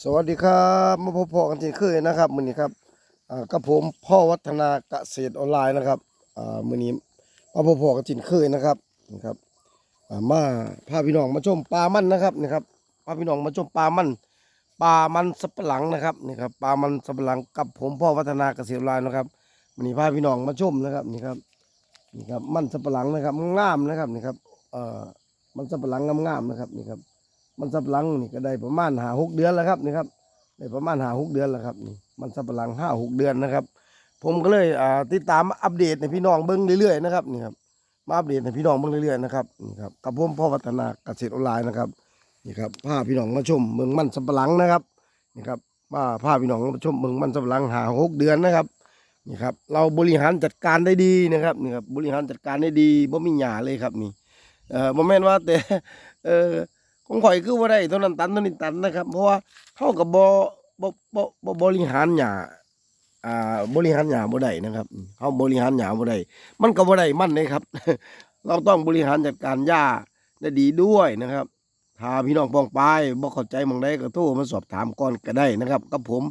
สวัสดีครับมาพบพอกันที่เคยนะครับมือนี้ครับกับผมพ่อวัฒนาเกษตรออนไลน์นะครับมือนี้มาพบพอกันที่เคยนะครับนะครับอ่ามาพาพี่น้องมาชมปลามันนะครับนี่ครับพาพี่น้องมาชมปลามันปลามันสับปะหลังนะครับนี่ครับปลามันสับปะหลังกับผมพ่อวัฒนาเกษตรออนไลน์นะครับมือนี้พาพี่น้องมาชมนะครับนี่ครับนี่ครับมันสับปะหลังนะครับงามนะครับนี่ครับเอ่อมันสับปะหลังงามๆนะครับนี่ครับ มันสับหลังนี่ก็ได้ประมาณหาหกเดือนแล้วครับนี่ครับได้ประมาณหาหกเดือนแล้วครับนี่มันสับหลังห้าหกเดือนนะครับ ผมก็เลยอ่าติดตามอัปเดตให้พี่น้องเบิ้งเรื่อยๆนะครับนี่ครับมาอัปเดตให้พี่น้องเบิ้งเรื่อยๆนะครับนี่ครับกับผมพ่อวัฒนาเกษตรออนไลน์นะครับนี่ครับพาพี่น้องมาชมเมืองมันสับหลังนะครับนี่ครับมาพาพี่น้องมาชมเมืองมันสับหลังหาหกเดือนนะครับนี่ครับเราบริหารจัดการได้ดีนะครับนี่ครับบริหารจัดการได้ดีบ่มีหยาเลยครับนี่เอ่อบ่แม่นว่าแต่เออ ของข่อยคือว่าได้เท่านั้นตันเท่านี้ตันนะครับ เพราะว่าเข้ากับบ่บ่บ่บ่บริหารหยาอ่าบริหารหยาบ่ได้นะครับเขาบริหารหยาบ่ได้มันก็บ่ได้มันเลยครับ เราต้องบริหารจัดการหญ้าได้ดีด้วยนะครับถ้าพี่น้องปองปายบ่เข้าใจมองใดก็โทรมาสอบถามก่อนก็ได้นะครับกับผม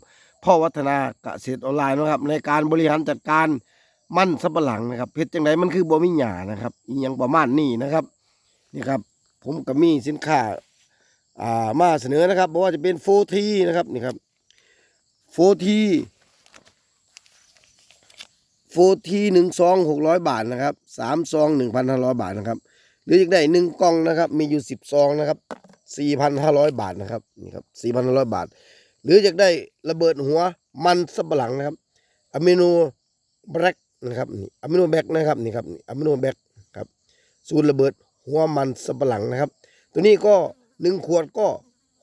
พ่อวัฒนาเกษตรออนไลน์นะครับ ในการบริหารจัดการมั่นสับปะหลังนะครับเพชรจังไดมันคือบ่มีหญ้านะครับอีหยังประมาณนี้นะครับนี่ครับ ผมก็มีสินค้า อ่ามาเสนอนะครับบอกว่าจะเป็นโฟทีนะครับนี่ครับโฟทีโฟทีหนึ่งซองหกร้อยบาทนะครับสามซองหนึ่งพันห้าร้อยบาทนะครับหรืออยากได้หนึ่งกล่องนะครับ มีอยู่สิบซองนะครับสี่พันห้าร้อยบาทนะครับนี่ครับสี่พันห้าร้อยบาท หรืออยากได้ระเบิดหัวมันสับปะหลังนะครับอะมิโนแบล็กนะครับนี่อะมิโนแบล็กนะครับนี่ครับอะมิโนแบล็กครับสูตรระเบิดหัวมันสับปะหลังนะครับ ตัวนี้ก็ หนึ่งขวดก็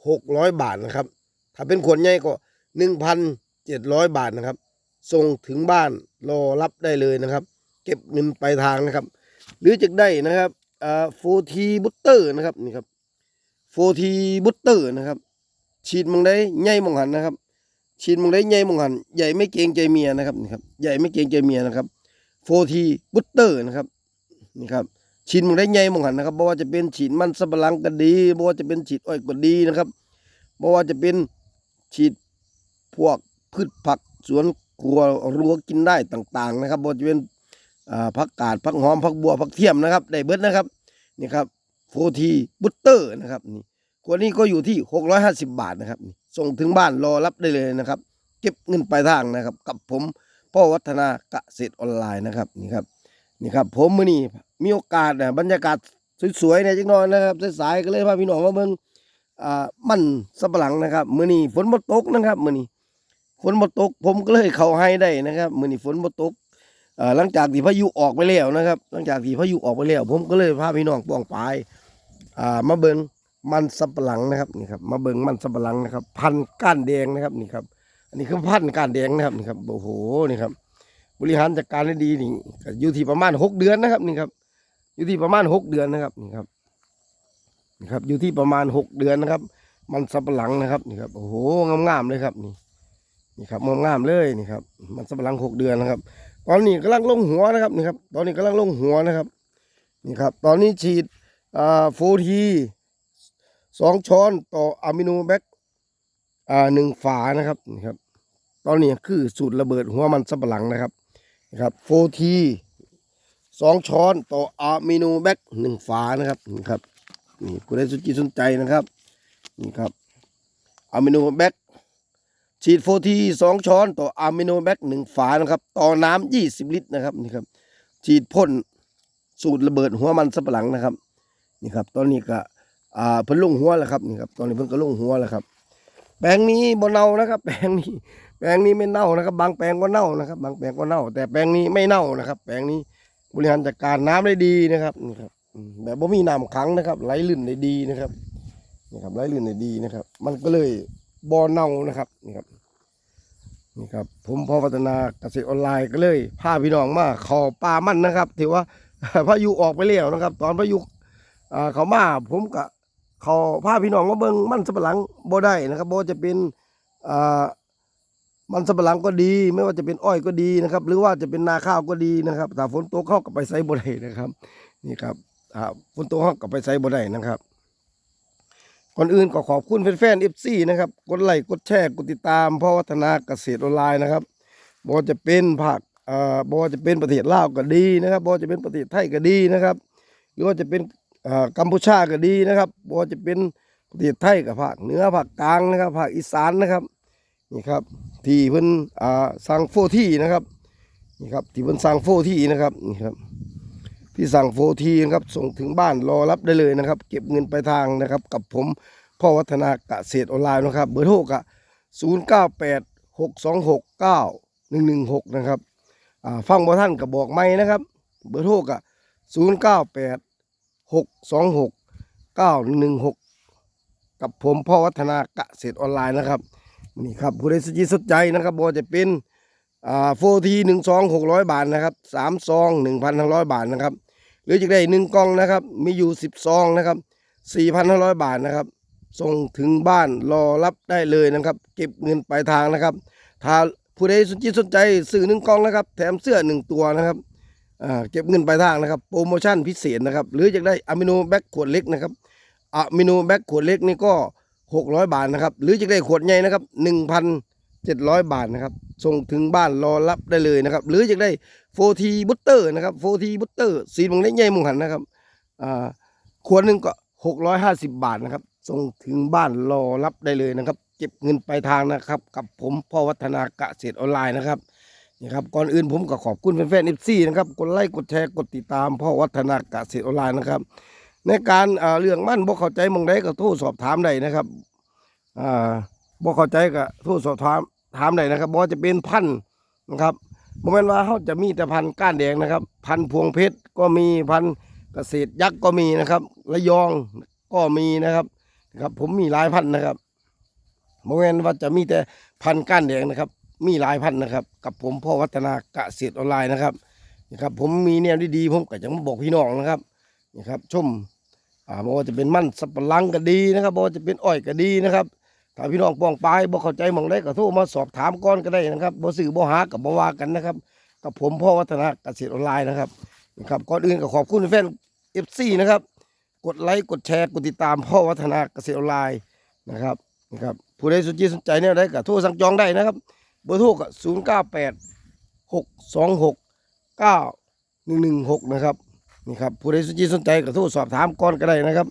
หกร้อยบาทนะครับ ถ้าเป็นขวดใหญ่ก็หนึ่งพันเจ็ดร้อยบาทนะครับ ส่งถึงบ้านรอรับได้เลยนะครับ เก็บเงินปลายทางนะครับ หรือจะได้นะครับอ่าโฟทีบุตเตอร์นะครับนี่ครับโฟทีบุตเตอร์นะครับ ฉีดมองได้ใหญ่มองหันนะครับ ฉีดมองได้ใหญ่มองหันใหญ่ไม่เกรงใจเมียนะครับนี่ครับใหญ่ไม่เกรงใจเมียนะครับโฟทีบุตเตอร์นะครับนี่ครับ ฉีดมึงได้ใหญ่มึงหันนะครับบ่ว่าจะเป็นฉีดมันสับปะหลังก็ดีบ่ว่าจะเป็นฉีดอ้อยก็ดีนะครับบ่ว่าจะเป็นฉีดพวกพืชผักสวนครัวรั้วกินได้ต่าง ๆ นะครับบ่ว่าจะเป็นผักกาดผักหอมผักบัวผักเทียมนะครับ ได้เบิดนะครับนี่ครับโฟทีบุตเตอร์นะครับนี่ขวดนี้ก็อยู่ที่ 650 บาทนะครับนี่ส่งถึงบ้านรอรับได้เลยนะครับ เก็บเงินปลายทางนะครับ กับผมพ่อวัฒนาเกษตรออนไลน์นะครับนี่ครับนี่ครับผมมือนี้ มีโอกาสนะบรรยากาศสวยๆเนี่ยจังน้อยนะครับสายๆก็เลยพาพี่น้องมาเบิ่งอ่ามันสับปะหลังนะครับมื้อนี้ฝนบ่ตกนะครับมื้อนี้ฝนบ่ตกผมก็เลยเข้าให้ได้นะครับมื้อนี้ฝนบ่ตกอ่อหลังจากที่พายุออกไปแล้วนะครับ หลังจากที่พายุออกไปแล้ว ผมก็เลยพาพี่น้องป้องปายอ่ามาเบิ่งมันสับปะหลังนะครับนี่ครับ มาเบิ่งมันสับปะหลังนะครับ พันก้านแดงนะครับนี่ครับ อันนี้คือพันก้านแดงนะครับนี่ครับโอ้โหนี่ครับบริหารจัดการได้ดีนี่อยู่ที่ประมาณหกเดือนนะครับนี่ครับ อยู่ที่ประมาณหกเดือนนะครับนี่ครับนี่ครับ อยู่ที่ประมาณหกเดือนนะครับ มันสับปะหลังนะครับนี่ครับโอ้โหงามๆเลยครับนี่นี่ครับงามๆเลยนี่ครับ มันสับปะหลังหกเดือนนะครับ ตอนนี้กำลังลงหัวนะครับนี่ครับ ตอนนี้กำลังลงหัวนะครับนี่ครับ ตอนนี้ฉีดอ่าโฟทีสองช้อนต่ออะมิโนแบคอ่าหนึ่งฝานะครับนี่ครับ ตอนนี้คือสูตรระเบิดหัวมันสับปะหลังนะครับนะครับโฟที สองช้อนต่ออะมิโนแบคหนึ่งฝานะครับนี่ครับนี่ผู้ใดสนใจสนใจนะครับนี่ครับอะมิโนแบคฉีดโฟทีสองช้อนต่ออะมิโนแบคหนึ่งฝานะครับ ต่อน้ำยี่สิบลิตรนะครับนี่ครับ ฉีดพ่นสูตรระเบิดหัวมันสับปะหลังนะครับนี่ครับ ตอนนี้ก็อ่าเพิ่นลงหัวแล้วครับนี่ครับ ตอนนี้เพิ่นก็ลงหัวแล้วครับ แปลงนี้บ่เน่านะครับ แปลงนี้ แปลงนี้ไม่เน่านะครับ บางแปลงก็เน่านะครับ บางแปลงก็เน่า แต่แปลงนี้ไม่เน่านะครับ แปลงนี้ บริหารจัดการน้ำได้ดีนะครับนี่ครับแบบบ่มีน้ำขังนะครับ ไหลลื่นได้ดีนะครับนี่ครับไหลลื่นได้ดีนะครับ มันก็เลยบ่เน่านะครับนี่ครับนี่ครับ ผมพอพัฒนาเกษตรออนไลน์ก็เลยพาพี่น้องมาขอปลามันนะครับ ถือว่าพายุออกไปแล้วนะครับ ตอนพายุเขามาผมก็เขาพาพี่น้องมาเบิ่งมันสับหลังบ่ได้นะครับบ่จะเป็นอ่า มันสำปะหลังก็ดี ไม่ว่าจะเป็นอ้อยก็ดีนะครับ หรือว่าจะเป็นนาข้าวก็ดีนะครับถ้าฝนตกเข้ากับไปใส่บ่ได้นะครับ นี่ครับถ้าฝนตกเข้ากับไปใส่บ่ได้นะครับก่อนอื่นก็ขอบคุณแฟนๆ FC นะครับกดไลค์กดแชร์กดติดตามพ่อวัฒนาเกษตรออนไลน์นะครับบ่ว่าจะเป็นภาคเอ่อบ่ว่าจะเป็นประเทศลาวก็ดีนะครับบ่ว่าจะเป็นประเทศไทยก็ดีนะครับ หรือว่าจะเป็นอ่อกัมพูชาก็ดีนะครับบ่ว่าจะเป็นประเทศไทยกับภาคเหนือภาคกลางนะครับภาคอีสานนะครับนี่ครับ ที่เพิ่นอ่าสั่งโฟที่นะครับนี่ครับที่เพิ่นสั่งโฟที่นะครับนี่ครับที่สั่งโฟทีนะครับส่งถึงบ้านรอรับได้เลยนะครับ เก็บเงินไปลายทางนะครับ กับผมพ่อวัฒนาเกษตรออนไลน์นะครับ เบอร์โทรกะ0 9 8 6 2 6 9 1 1 6นะครับอ่าฟังบ่ท่านกับบอกไม่นะครับ เบอร์โทรกะ0 9 8 6 2 6 9 1 1 6กับผมพ่อวัฒนาเกษตรออนไลน์นะครับ นี่ครับผู้ใดสนใจสนใจนะครับบ่ว่าจะเป็นอ่าโฟทีหนึ่งซองหกร้อยบาทนะครับสามซองหนึ่งพันห้าร้อยบาทนะครับ หรือจะได้หนึ่งกล่องนะครับ มีอยู่สิบซองนะครับสี่พันห้าร้อยบาทนะครับ ส่งถึงบ้านรอรับได้เลยนะครับ เก็บเงินปลายทางนะครับ ถ้าผู้ใดสนใจสนใจซื้อหนึ่งกล่องนะครับ แถมเสื้อหนึ่งตัวนะครับอ่าเก็บเงินปลายทางนะครับ โปรโมชั่นพิเศษนะครับ หรือจะได้อะมิโนแบ็กขวดเล็กนะครับอะมิโนแบ็กขวดเล็กนี่ก็ หกร้อยบาทนะครับ หรือจะได้ขวดใหญ่นะครับหนึ่งพันเจ็ดร้อยบาทนะครับ ส่งถึงบ้านรอรับได้เลยนะครับ หรือจะได้โฟทีบุตเตอร์นะครับโฟทีบุตเตอร์สีมงเล็กใหญ่มงหันนะครับอ่าขวดหนึ่งก็หกร้อยห้าสิบบาทนะครับ ส่งถึงบ้านรอรับได้เลยนะครับ เก็บเงินปลายทางนะครับ กับผมพ่อวัฒนาเกษตรออนไลน์นะครับนี่ครับก่อนอื่นผมก็ขอบคุณแฟนๆเอฟซีนะครับ กดไลค์กดแชร์กดติดตามพ่อวัฒนาเกษตรออนไลน์นะครับ ในการเรื่องมั่นบ่เข้าใจมองใดก็โทรสอบถามได้นะครับอ่าบ่เข้าใจก็โทรสอบถามถามได้นะครับบ่จะเป็นพันธุ์นะครับโมเมนว่าเขาจะมีแต่พันธุ์ก้านแดงนะครับ พันธุ์พวงเพชรก็มีพันธุ์เกษตรยักษ์ก็มีนะครับระยองก็มีนะครับนะครับ ผมมีหลายพันธุ์นะครับโมเมนว่าจะมีแต่พันธุ์ก้านแดงนะครับ มีหลายพันธุ์นะครับ กับผมพ่อวัฒนาเกษตรออนไลน์นะครับนะครับ ผมมีแนวดีๆผมก็จะมาบอกพี่น้องนะครับนะครับชม อ่าบอกว่าจะเป็นมันสับปะรังก็ดีนะครับบอกว่าจะเป็นอ้อยก็ดีนะครับถ้าพี่น้องป้องปลายบ่เข้าใจมองได้ก็โทรมาสอบถามก่อนก็ได้นะครับบ่ซื้อบ่หากับบ่ว่ากันนะครับ กับผมพ่อวัฒนาเกษตรออนไลน์นะครับนะครับก่อนอื่นก็ขอบคุณแฟน FC นะครับ กดไลค์กดแชร์กดติดตามพ่อวัฒนาเกษตรออนไลน์นะครับนะครับผู้ใดสนใจสนใจเนี่ยได้ก็โทรสั่งจองได้นะครับ เบอร์โทรก็098 626 9116นะครับ นี่ครับผู้ใดสนใจสนใจก็โทรสอบถามก่อนก็ได้นะครับ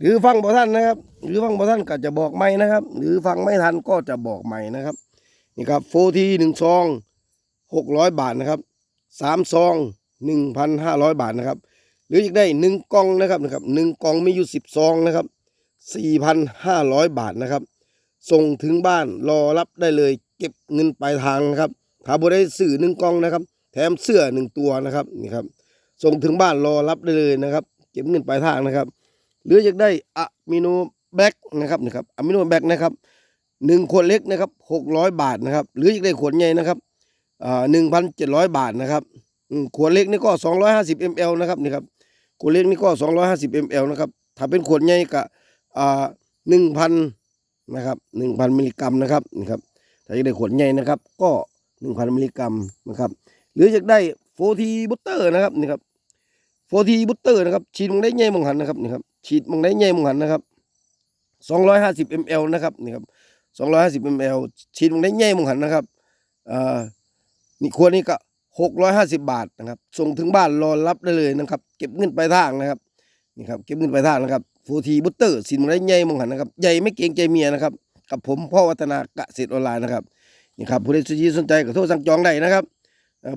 หรือฟังบ่ท่านนะครับ หรือฟังบ่ท่านก็จะบอกไม่นะครับ หรือฟังไม่ทันก็จะบอกใหม่นะครับนี่ครับโฟทีหนึ่งซองหกร้อยบาทนะครับสามซองหนึ่งพันห้าร้อยบาทนะครับหรืออยากได้หนึ่งกล่องนะครับนะครับหนึ่งกล่องมีอยู่สิบซองนะครับสี่พันห้าร้อยบาทนะครับ ส่งถึงบ้านรอรับได้เลยเก็บเงินปลายทางนะครับถ้าบ่ได้สื่อหนึ่งกล่องนะครับ แถมเสื้อหนึ่งตัวนะครับนี่ครับ ส่งถึงบ้านรอรับได้เลยนะครับ เก็บเงินปลายทางนะครับ หรืออยากได้อะมิโนแบกนะครับนะครับอะมิโนแบกนะครับหนึ่งขวดเล็กนะครับหกร้อยบาทนะครับ หรืออยากได้ขวดใหญ่นะครับอ่าหนึ่งพันเจ็ดร้อยบาทนะครับขวดเล็กนี่ก็สองร้อยห้าสิบมลนะครับนี่ครับขวดเล็กนี่ก็สองร้อยห้าสิบมลนะครับถ้าเป็นขวดใหญ่ก็อ่าหนึ่งพันนะครับหนึ่งพันมิลลิกรัมนะครับนี่ครับถ้าอยากได้ขวดใหญ่นะครับ ก็หนึ่งพันมิลลิกรัมนะครับ หรืออยากได้โฟทีบุตเตอร์นะครับนี่ครับ โฟทีบุตเตอร์นะครับฉีดมังได้ใหญ่มังหันนะครับนี่ครับฉีดมังได้ใหญ่มังหันนะครับสองร้อยห้าสิบมลนะครับนี่ครับสองร้อยห้าสิบมลฉีดมังได้ใหญ่มังหันนะครับอ่านี่ขวนี้ก็หกร้อยห้าสิบบาทนะครับส่งถึงบ้านรอรับได้เลยนะครับ เก็บเงินปลายทางนะครับนี่ครับเก็บเงินปลายทางนะครับโฟทีบุตเตอร์ฉีดมังได้ใหญ่มังหันนะครับใหญ่ไม่เกรงใจเมียนะครับกับผมพ่อวัฒนาเกษตรออนไลน์นะครับนี่ครับผู้ใดสนใจสนใจก็โทรสั่งจองได้นะครับ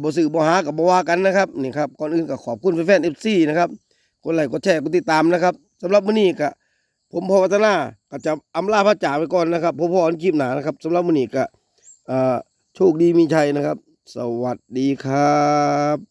บสื่อบหากับบวากันนะครับนี่ครับก่อนอื่นก็ขอบคุณแฟนๆ FC นะครับกดไลค์กดแชร์กดติดตามนะครับสำหรับมื้อนี้ก็ผมพอวัฒนาก็จะอำลาพระจ่าไปก่อนนะครับพบกันคลิปหนานะครับสำหรับมื้อนี้ก็เอ่อโชคดีมีชัยนะครับ สวัสดีครับ